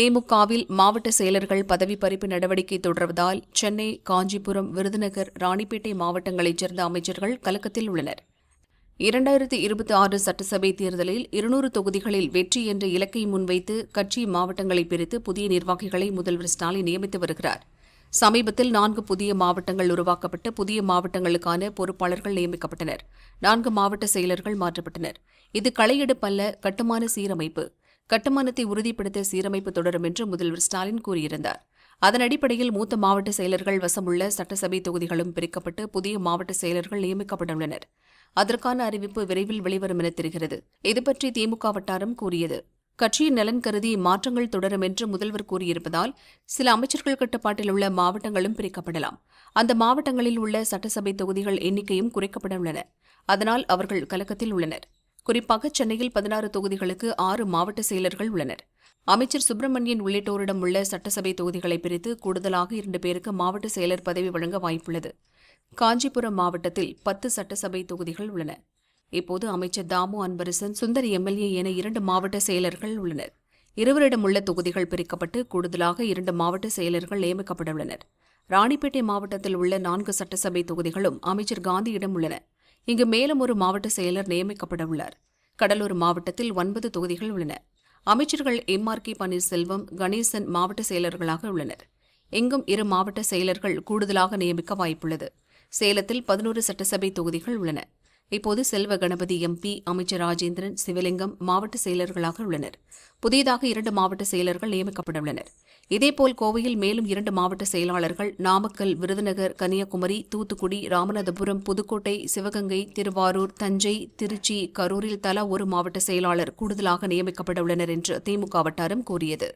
திமுகவில் மாவட்ட செயலர்கள் பதவி பறிப்பு நடவடிக்கை தொடர்வதால் சென்னை காஞ்சிபுரம் விருதுநகர் ராணிப்பேட்டை மாவட்டங்களைச் சேர்ந்த அமைச்சர்கள் கலக்கத்தில் உள்ளனர். இரண்டாயிரத்தி இருபத்தி ஆறு சட்டசபை தேர்தலில் இருநூறு தொகுதிகளில் வெற்றி என்ற இலக்கை முன்வைத்து கட்சி மாவட்டங்களை பிரித்து புதிய நிர்வாகிகளை முதல்வர் ஸ்டாலின் நியமித்து வருகிறார். சமீபத்தில் நான்கு புதிய மாவட்டங்கள் உருவாக்கப்பட்டு புதிய மாவட்டங்களுக்கான பொறுப்பாளர்கள் நியமிக்கப்பட்டனர். நான்கு மாவட்ட செயலர்கள் மாற்றப்பட்டனர். இது களையெடுப்பல்ல கட்டுமான சீரமைப்பு. கட்டுமானத்தை உறுதிப்படுத்த சீரமைப்பு தொடரும் என்று முதல்வர் ஸ்டாலின் கூறியிருந்தார். அதன் அடிப்படையில் மூத்த மாவட்ட செயலர்கள் வசமுள்ள சட்டசபை தொகுதிகளும் பிரிக்கப்பட்டு புதிய மாவட்ட செயலர்கள் நியமிக்கப்பட்டுள்ளனர். அதற்கான அறிவிப்பு விரைவில் வெளிவரும் என தெரிகிறது. இதுபற்றி திமுக வட்டாரம் கூறியது. கட்சியின் நலன் கருதி மாற்றங்கள் தொடரும் என்று முதல்வர் கூறியிருப்பதால் சில அமைச்சர்கள் கட்டுப்பாட்டில் உள்ள மாவட்டங்களும் பிரிக்கப்படலாம். அந்த மாவட்டங்களில் உள்ள சட்டசபை தொகுதிகள் எண்ணிக்கையும் குறைக்கப்பட உள்ளன. அதனால் அவர்கள் கலக்கத்தில் உள்ளனர். குறிப்பாக சென்னையில் பதினாறு தொகுதிகளுக்கு ஆறு மாவட்ட செயலர்கள் உள்ளனர். அமைச்சர் சுப்பிரமணியன் உள்ளிட்டோரிடம் உள்ள சட்டசபை தொகுதிகளை பிரித்து கூடுதலாக இரண்டு பேருக்கு மாவட்ட செயலர் பதவி வழங்க வாய்ப்புள்ளது. காஞ்சிபுரம் மாவட்டத்தில் பத்து சட்டசபை தொகுதிகள் உள்ளன. இப்போது அமைச்சர் தாமு அன்பரசன் சுந்தர் எம்எல்ஏ என இரண்டு மாவட்ட செயலர்கள் உள்ளனர். இருவரிடம் உள்ள தொகுதிகள் பிரிக்கப்பட்டு கூடுதலாக இரண்டு மாவட்ட செயலர்கள் நியமிக்கப்பட உள்ளனர். ராணிப்பேட்டை மாவட்டத்தில் உள்ள நான்கு சட்டசபை தொகுதிகளும் அமைச்சர் காந்தியிடம் உள்ளன. இங்கு மேலும் ஒரு மாவட்ட செயலர் நியமிக்கப்பட உள்ளார் கடலூர் மாவட்டத்தில் ஒன்பது தொகுதிகள் உள்ளன. அமைச்சர்கள் M. R. K. Panneerselvam Ganesan மாவட்ட செயலர்களாக உள்ளனர். எங்கும் இரு மாவட்ட செயலர்கள் கூடுதலாக நியமிக்க வாய்ப்புள்ளது. சேலத்தில் பதினோரு சட்டசபை தொகுதிகள் உள்ளன. இப்போது செல்வ கணபதி எம்பி அமைச்சர் ராஜேந்திரன் சிவலிங்கம் மாவட்ட செயலர்களாக உள்ளனர். புதியதாக இரண்டு மாவட்ட செயலர்கள் நியமிக்கப்பட்டுள்ளனர் இதேபோல் கோவையில் மேலும் இரண்டு மாவட்ட செயலாளர்கள் நாமக்கல் விருதுநகர் கன்னியாகுமரி தூத்துக்குடி ராமநாதபுரம் புதுக்கோட்டை சிவகங்கை திருவாரூர் தஞ்சை திருச்சி கரூரில் தலா ஒரு மாவட்ட செயலாளர் கூடுதலாக நியமிக்கப்படவுள்ளனர் என்று திமுக வட்டாரம் கூறியது.